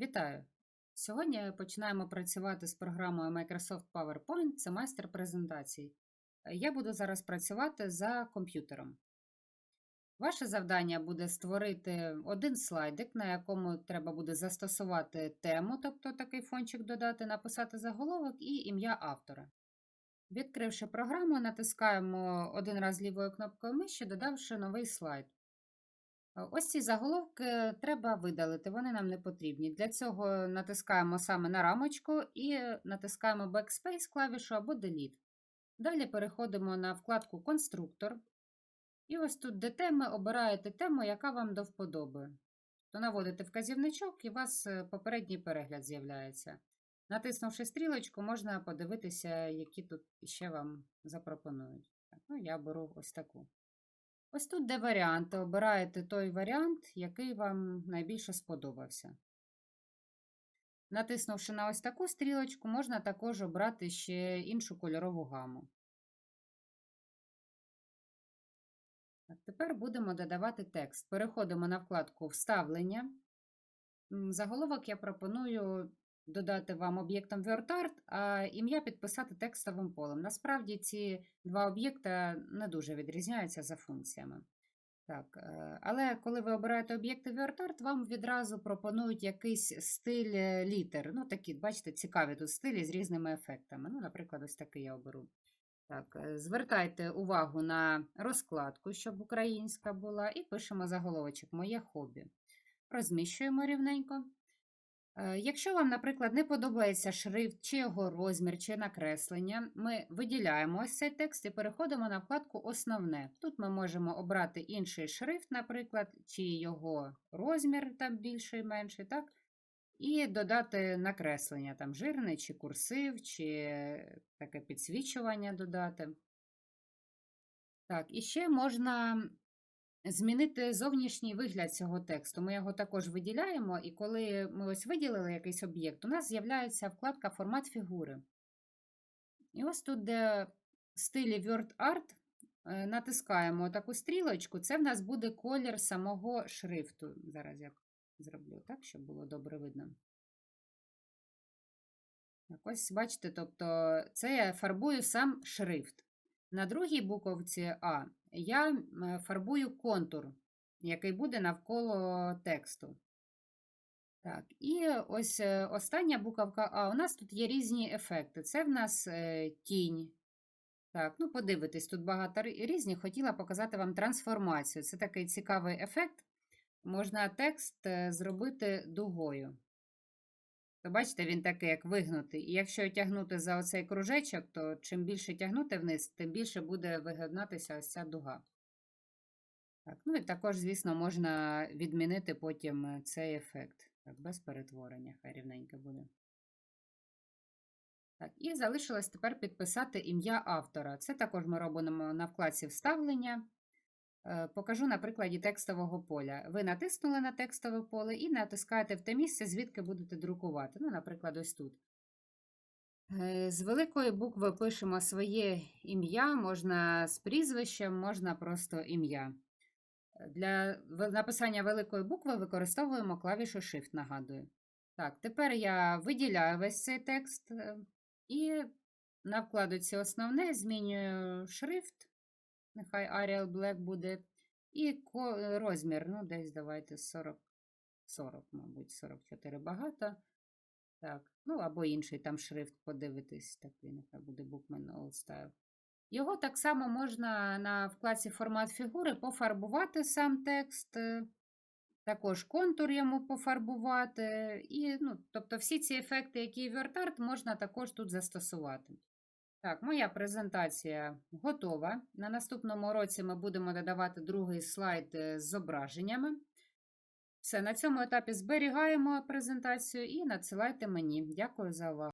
Вітаю! Сьогодні починаємо працювати з програмою Microsoft PowerPoint. Це майстер презентацій. Я буду зараз працювати за комп'ютером. Ваше завдання буде створити один слайдик, на якому треба буде застосувати тему, тобто такий фончик додати, написати заголовок і ім'я автора. Відкривши програму, натискаємо один раз лівою кнопкою миші, додавши новий слайд. Ось ці заголовки треба видалити, вони нам не потрібні. Для цього натискаємо саме на рамочку і натискаємо Backspace клавішу або Delete. Далі переходимо на вкладку Конструктор. І ось тут, де теми, обираєте тему, яка вам до вподоби. То наводите вказівничок і у вас е, попередній перегляд з'являється. Натиснувши стрілочку, можна подивитися, які тут ще вам запропонують. Ну, я беру ось таку. Ось тут, де варіанти, обираєте той варіант, який вам найбільше сподобався. Натиснувши на ось таку стрілочку, можна також обрати ще іншу кольорову гаму. Так, Тепер будемо додавати текст. Переходимо на вкладку Вставлення. Заголовок я пропоную додати вам об'єктом WordArt, а ім'я підписати текстовим полем. Насправді ці два об'єкта не дуже відрізняються за функціями. Так, е, але коли ви обираєте об'єкти WordArt, вам відразу пропонують якийсь стиль е, літер. Ну, такі, бачите, цікаві тут стилі з різними ефектами. Ну, наприклад, ось такий я оберу. Так, е, звертайте увагу на розкладку, щоб українська була, і пишемо заголовочок Моє хобі. Розміщуємо рівненько. Е, Якщо вам, наприклад, не подобається шрифт, чи його розмір, чи накреслення, ми виділяємо ось цей текст і переходимо на вкладку Основне. Тут ми можемо обрати інший шрифт, наприклад, чи його розмір там більший, менший, так? І додати накреслення, там жирний, чи курсив, чи таке підсвічування додати. Так, і ще можна змінити зовнішній вигляд цього тексту. Ми його також виділяємо, і коли ми ось виділили якийсь об'єкт, у нас з'являється вкладка Формат фігури. І ось тут, де в стилі Word Art, е, натискаємо таку стрілочку, це в нас буде колір самого шрифту. Зараз я зроблю так, щоб було добре видно. Так, ось бачите, тобто це я фарбую сам шрифт. На другій буковці А я фарбую контур, який буде навколо тексту. Так, і ось е, остання буковка А. У нас тут є різні ефекти. Це в нас е, тінь. Так, ну подивитись, тут багато різних. Хотіла показати вам трансформацію. Це такий цікавий ефект. Можна текст е, зробити дугою. То бачите, він такий, як вигнутий. І якщо тягнути за оцей кружечок, то чим більше тягнути вниз, тим більше буде вигинатися ось ця дуга. Так, ну і також, звісно, можна відмінити потім е, цей ефект. Так, без перетворення, хай рівненько буде. Так, і залишилось тепер підписати ім'я автора. Це також ми робимо на вкладці вставлення. Е, Покажу на прикладі текстового поля. Ви натиснули на текстове поле і натискаєте в те місце, звідки будете друкувати. Ну, наприклад, ось тут. Е, З великої букви пишемо своє ім'я, можна з прізвищем, можна просто ім'я. Для написання великої букви використовуємо клавішу Shift, нагадую. Так, тепер я виділяю весь цей текст е, і на вкладці основне змінюю шрифт. Нехай Arial Black буде. І розмір, ну, десь давайте 40, 40, мабуть, 44 багато. Так, ну або інший там шрифт подивитись, такий, нехай буде Bookman Old Style. Його так само можна на вкладці формат фігури пофарбувати сам текст, е, також контур йому пофарбувати. І, ну, тобто всі ці ефекти, які в WordArt, можна також тут застосувати. Так, моя презентація готова. На наступному уроці ми будемо додавати другий слайд е, з зображеннями. Все, на цьому етапі зберігаємо презентацію і надсилайте мені. Дякую за увагу.